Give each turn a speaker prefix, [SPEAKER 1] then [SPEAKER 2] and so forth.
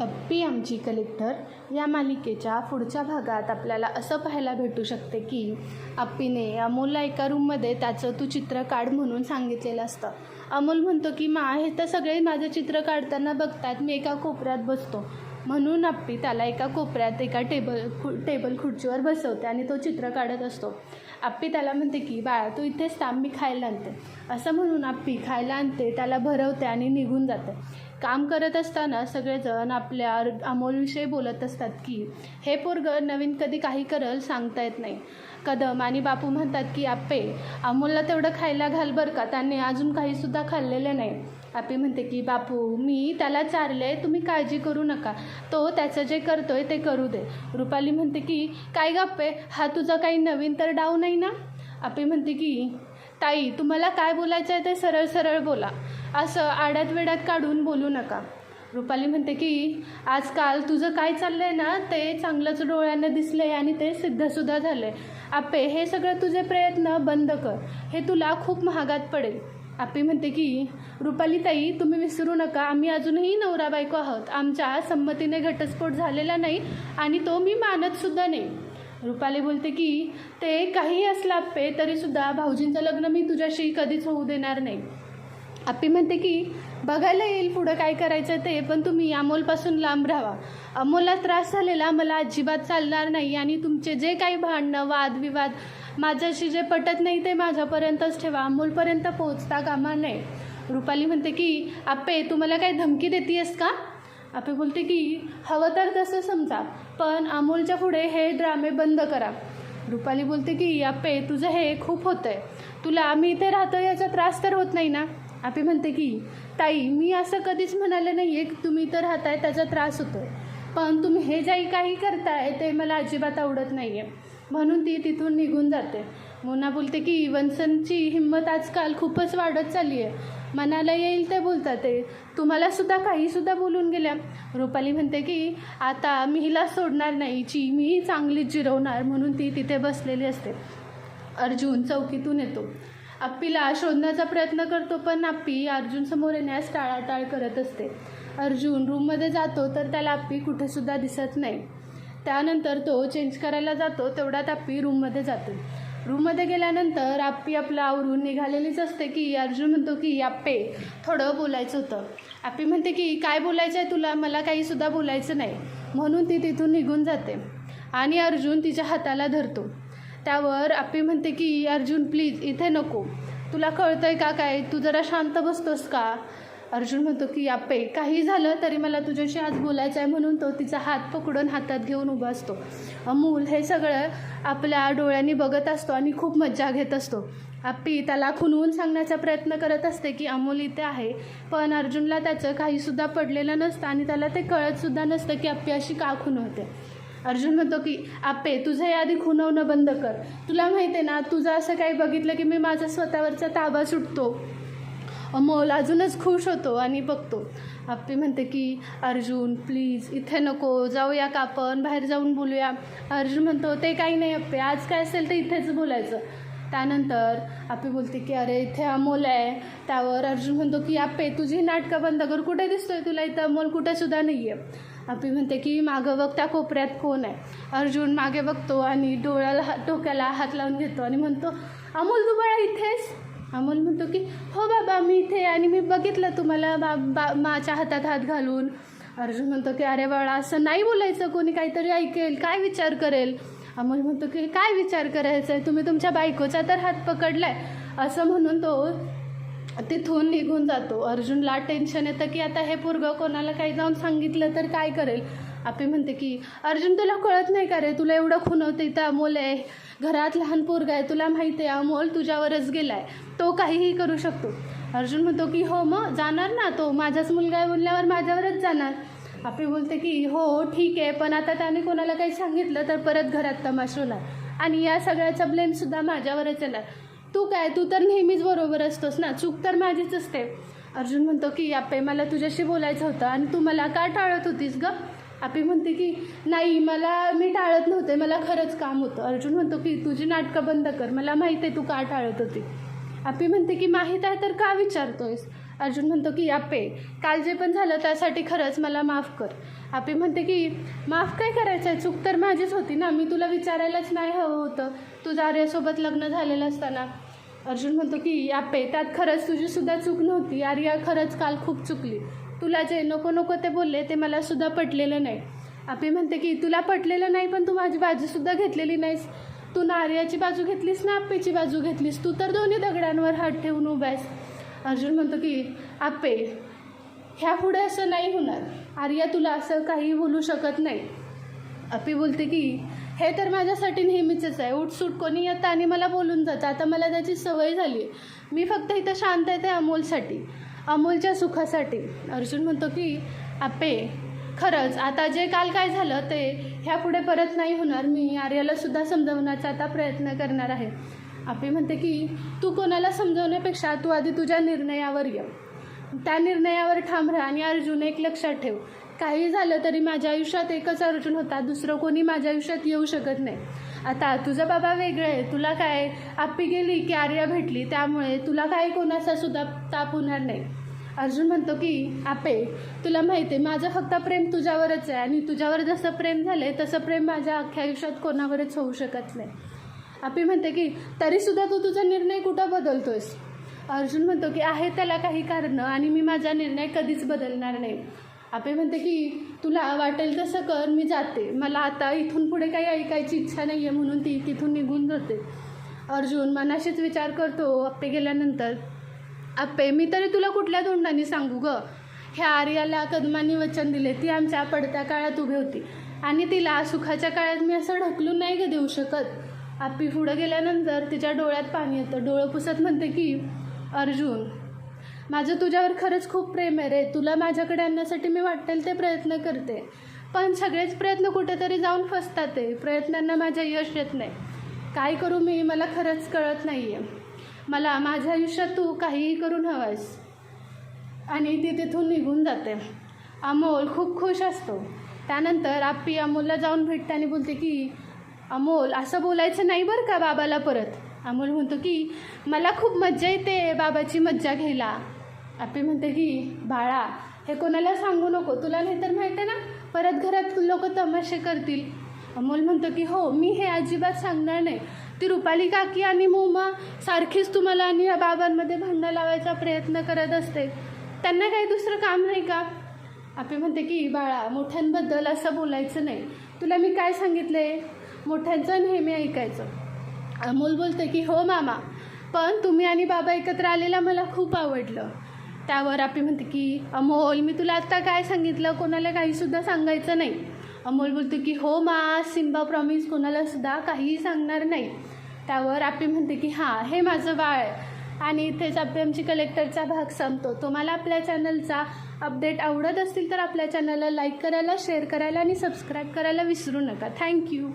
[SPEAKER 1] अप्पी आमची कलेक्टर या मालिकेच्या पुढच्या भागात आपल्याला असं पाहायला भेटू शकते की अप्पीने अमोलला एका रूममध्ये त्याचं तू चित्र काढ म्हणून सांगितलेलं असतं. अमोल म्हणतो की मा हे तर सगळे माझं चित्र काढताना बघतात मी एका कोपऱ्यात बसतो. म्हणून अप्पी त्याला एका कोपऱ्यात एका टेबल खु टेबल खुर्चीवर बसवते आणि तो चित्र काढत असतो. आप्पी त्याला म्हणते की बाळा तू इथेच थांब मी खायला आणते. असं म्हणून आप्पी खायला आणते त्याला भरवते आणि निघून जाते. काम करत असताना सगळेजण आपल्या अमोलविषयी बोलत असतात की हे पोरगं नवीन कधी काही करल सांगता येत नाही. कदम आणि बापू म्हणतात की आप्पे अमोलला तेवढं खायला घाल बरं का त्याने अजून काहीसुद्धा खाल्लेलं नाही. आपी म्हणते की बापू मी त्याला चारले तुम्ही काळजी करू नका. तो त्याचं जे करतोय ते करू दे. रुपाली म्हणते की काय गप्पे हा तुझा काही नवीन तर डाव नाही ना? आपी म्हणते की ताई तुम्हाला काय बोलायचं आहे ते सरळ सरळ बोला. असं आड्यात वेड्यात काढून बोलू नका. रुपाली म्हणते की आजकाल तुझं काय चाललं आहे ना ते चांगलंच डोळ्यांना दिसलं आहे आणि ते सिद्धसुद्धा झालं आहे आपे हे सगळं तुझे प्रयत्न बंद कर. हे तुला खूप महागात पडेल. आपी म्हणते की रुपाली ताई तुम्ही विसरू नका. आम्ही अजूनही नवरा बायको आहोत. आमच्या संमतीने घटस्फोट झालेला नाही आणि तो मी मानतसुद्धा नाही. रुपाली बोलते की ते काहीही असला आप्पे तरीसुद्धा भाऊजींचं लग्न मी तुझ्याशी कधीच होऊ देणार नाही. आप्पी म्हणते की बघायला येईल पुढं काय करायचं ते पण तुम्ही अमोलपासून लांब राहा. अमोलला त्रास झालेला मला अजिबात चालणार नाही आणि तुमचे जे काही भांडणं वादविवाद माझ्याशी जे पटत नाही ते माझ्यापर्यंतच ठेवा. अमोलपर्यंत पोहोचता कामा नाही रुपाली म्हणते की आप्पे तू मला काय धमकी देतीयस का? आपे बोलते की हवं तर तसं समजा पण अमोलच्या पुढे हे ड्रामे बंद करा. रुपाली बोलते की आपे तुझं हे खूप होतं आहे तुला आम्ही इथे राहतो याचा त्रास तर होत नाही ना? आपी म्हणते की ताई मी असं कधीच म्हणाले नाही आहे की तुम्ही तर राहताय त्याचा त्रास होतो. आहे पण तुम्ही हे जे काही करताय ते मला अजिबात आवडत नाही आहे म्हणून ती तिथून निघून जाते. मुना बोलते की वनसनची हिंमत आजकाल खूपच वाढत चालली आहे मनाला येईल ते बोलतात ते. तुम्हालासुद्धा काहीसुद्धा बोलून गेल्या. रुपाली म्हणते की आता मी हिला सोडणार नाही ची मी चांगलीच जिरवणार म्हणून ती तिथे बसलेली असते. अर्जुन चौकीतून येतो. आप्पीला शोधण्याचा प्रयत्न करतो पण आप्पी अर्जुनसमोर येण्यास टाळाटाळ करत असते. अर्जुन रूममध्ये जातो तर त्याला आप्पी कुठेसुद्धा दिसत नाही. त्यानंतर तो चेंज करायला जातो तेवढ्यात आप्पी रूममध्ये जातो. रूममध्ये गेल्यानंतर आप्पी आपलं आवरून निघालेलीच असते की अर्जुन म्हणतो की आप्पे थोडं बोलायचं होतं. आप्पी म्हणते की काय बोलायचं आहे तुला? मला काहीसुद्धा बोलायचं नाही. म्हणून ती तिथून निघून जाते. आणि अर्जुन तिच्या हाताला धरतो. त्यावर आप्पी म्हणते की अर्जुन प्लीज इथे नको. तुला कळतंय का काय? तू जरा शांत बसतोस का? अर्जुन म्हणतो की आप्पे काही झालं तरी मला तुझ्याशी आज बोलायचं आहे म्हणून तो तिचा हात पकडून हातात घेऊन उभा असतो. अमूल हे सगळं आपल्या डोळ्यांनी बघत असतो आणि खूप मज्जा घेत असतो. आप्पी त्याला खुनवून सांगण्याचा प्रयत्न करत असते की अमोल इथे आहे. पण अर्जुनला त्याचं काहीसुद्धा पडलेलं नसतं आणि त्याला ते कळतसुद्धा नसतं की आप्पी अशी का खुनवते अर्जुन म्हणतो की आप्पे तुझं यादी खुनवणं बंद कर. तुला माहिती आहे ना तुझं असं काही बघितलं की मी माझा स्वतःवरचा ताबा सुटतो. अमोल अजूनच खुश होतो आणि बघतो. आप्पी म्हणते की अर्जुन प्लीज इथे नको जाऊया का आपण? बाहेर जाऊन बोलूया. अर्जुन म्हणतो ते काही नाही आप्पे आज काय असेल तर इथेच बोलायचं. त्यानंतर आप्पी बोलते की अरे इथे अमोल आहे. त्यावर अर्जुन म्हणतो की आप्पे तुझी नाटकं बंद कर. कुठे दिसतोय तुला इथं? अमोल कुठेसुद्धा नाही आहे आपी म्हणते की मागं बघ त्या कोपऱ्यात कोण आहे? अर्जुन मागे बघतो आणि डोळ्याला हात डोक्याला हात लावून घेतो आणि म्हणतो अमोल तू बाळा इथेच अमोल म्हणतो की हो बाबा मी इथे आणि मी बघितलं तुम्हाला बा बा माझ्या हातात हात घालून. अर्जुन म्हणतो की अरे बाळा असं नाही बोलायचं कोणी काहीतरी ऐकेल काय विचार करेल? अमोल म्हणतो की काय विचार करायचा आहे तुम्ही तुमच्या बायकोचा तर हात पकडलाय. असं म्हणून तो तिथून निघून जातो. अर्जुनला टेन्शन येतं की आता हे पोरगं कोणाला काही जाऊन सांगितलं तर काय करेल? आपी म्हणते की अर्जुन तुला कळत नाही का रे? तुला एवढं खुनवते इथं अमोल आहे. घरात लहान पोरगा आहे. तुला माहिती आहे अमोल तुझ्यावरच गेला आहे तो काहीही करू शकतो. अर्जुन म्हणतो की हो मग जाणार ना तो? माझाच मुलगा आहे बोलल्यावर माझ्यावरच जाणार. आपी बोलते की हो ठीक आहे पण आता त्याने कोणाला काही सांगितलं तर परत घरात तमाशा होणार. आणि या सगळ्याचा ब्लेमसुद्धा माझ्यावरच येणार. तू काय तू तर नेहमीच बरोबर असतोस ना? चूक तर माझीच असते. अर्जुन म्हणतो की आपे मला तुझ्याशी बोलायचं होतं आणि तू मला का टाळत होतीस ग? आपी म्हणते की नाही मला मी टाळत नव्हते मला खरंच काम होतं. अर्जुन म्हणतो की तुझी नाटकं बंद कर मला माहीत आहे तू का टाळत होती. आपी म्हणते की माहीत आहे तर का विचारतोयस? अर्जुन म्हणतो की आपे काल जे पण झालं त्यासाठी खरंच मला माफ कर. आपे म्हणते की माफ काय करायचं आहे चूक तर माझीच होती ना. मी तुला विचारायलाच नाही हवं होतं. तुझं आर्यासोबत लग्न झालेलं असताना. अर्जुन म्हणतो की आपे त्यात खरंच तुझीसुद्धा चूक नव्हती. आर्या खरंच काल खूप चुकली. तुला जे नको नको ते बोलले ते मला सुद्धा पटलेलं नाही. आपे म्हणते की तुला पटलेलं नाही पण तू माझी बाजूसुद्धा घेतलेली नाहीस. तू ना आर्याची बाजू घेतलीस ना आप्पेची बाजू घेतलीस. तू तर दोन्ही दगडांवर हात ठेवून उभा आहेस. अर्जुन म्हणतो की आप्पे ह्या पुढे असं नाही होणार. आर्या तुला असं काही बोलू शकत नाही. अपी बोलते की हे तर माझ्यासाठी नेहमीचंच आहे. उठसूट कोणी येतं आणि मला बोलून जातं. आता मला त्याची सवय झाली आहे. मी फक्त इथं शांत आहे ते अमोलसाठी अमोलच्या सुखासाठी. अर्जुन म्हणतो की आपे खरंच आता जे काल काय झालं ते ह्यापुढे परत नाही होणार. मी आर्यालासुद्धा समजावण्याचा समजवण्याचा आता प्रयत्न करणार आहे. आपे म्हणते की तू कोणाला समजवण्यापेक्षा तू आधी तुझ्या निर्णयावर ये. त्या निर्णयावर ठाम राहा आणि अर्जुन एक लक्षात ठेव. काही झालं तरी माझ्या आयुष्यात एकच अर्जुन होता. दुसरं कोणी माझ्या आयुष्यात येऊ शकत नाही. आता तुझा बाबा वेगळं आहे. तुला काय आप्पी गेली की आर्या भेटली त्यामुळे तुला काय कोणाचा सुद्धा ताप होणार नाही. अर्जुन म्हणतो की आपे तुला माहिती आहे माझं फक्त प्रेम तुझ्यावरच आहे आणि तुझ्यावर जसं प्रेम झालं आहे तसं प्रेम माझ्या अख्ख्या आयुष्यात कोणावरच होऊ शकत नाही. आपी म्हणते की तरीसुद्धा तू तुझा निर्णय कुठं बदलतोयस? अर्जुन म्हणतो की आहे त्याला काही कारणं आणि मी माझा निर्णय कधीच बदलणार नाही. आपे म्हणते की तुला वाटेल तसं कर मी जाते. मला आता इथून पुढे काही ऐकायची इच्छा नाही आहे म्हणून ती तिथून निघून जाते. अर्जुन मनाशीच विचार करतो. आप्पे गेल्यानंतर आप्पे मी तरी तुला कुठल्या तोंडाने सांगू ग? ह्या आर्याला कदमांनी वचन दिले ती आमच्या पडत्या काळात उभी होती. आणि तिला सुखाच्या काळात मी असं ढकलून नाही ग देऊ शकत. आप्पी पुढं गेल्यानंतर तिच्या डोळ्यात पाणी येतं. डोळं पुसत म्हणते की अर्जुन माझं तुझ्यावर खरंच खूप प्रेम आहे रे. तुला माझ्याकडे आणण्यासाठी मी वाटेल ते प्रयत्न करते. पण सगळेच प्रयत्न कुठेतरी जाऊन फसतात ते. प्रयत्नांना माझ्या यश येत नाही. काय करू मी? मला खरंच कळत नाही आहे मला माझ्या आयुष्यात तू काहीही करून हवायस. आणि ती तिथून निघून जाते. अमोल खूप खुश असतो. त्यानंतर आप्पी अमोलला जाऊन भेटते आणि बोलते की अमोल असं बोलायचं नाही बरं का बाबाला परत? अमोल म्हणतो की मला खूप मज्जा येते बाबाची मज्जा घ्यायला. आप्पी म्हणते की बाळा हे कोणाला सांगू नको? तुला नाही तर माहिती आहे ना? परत घरात लोक तमाशे करतील. अमोल म्हणतो की हो मी हे अजिबात सांगणार नाही. ती रुपाली काकी आणि मोमा सारखीच तुम्हाला आणि या बाबांमध्ये भांडणं लावायचा प्रयत्न करत असते. त्यांना काही दुसरं काम नाही का? आपे म्हणते की बाळा मोठ्यांबद्दल असं बोलायचं नाही. तुला मी काय सांगितलं आहे मोठ्यांचं नेहमी ऐकायचं. अमोल बोलते की हो मामा पण तुम्ही आणि बाबा एकत्र आलेला मला खूप आवडलं. त्यावर आपी म्हणते की अमोल मी तुला आत्ता काय सांगितलं? कोणाला काहीसुद्धा सांगायचं नाही. अमोल बोलतो की हो मा सिम्बा प्रॉमिस कोणालासुद्धा काहीही सांगणार नाही. त्यावर आपी म्हणते की हां हे माझं बाळ आहे. आणि इथेच आपली आमची कलेक्टरचा भाग संपतो. तुम्हाला आपल्या चॅनलचा अपडेट आवडत असतील तर आपल्या चॅनलला लाईक करायला शेअर करायला आणि सबस्क्राईब करायला विसरू नका. थँक्यू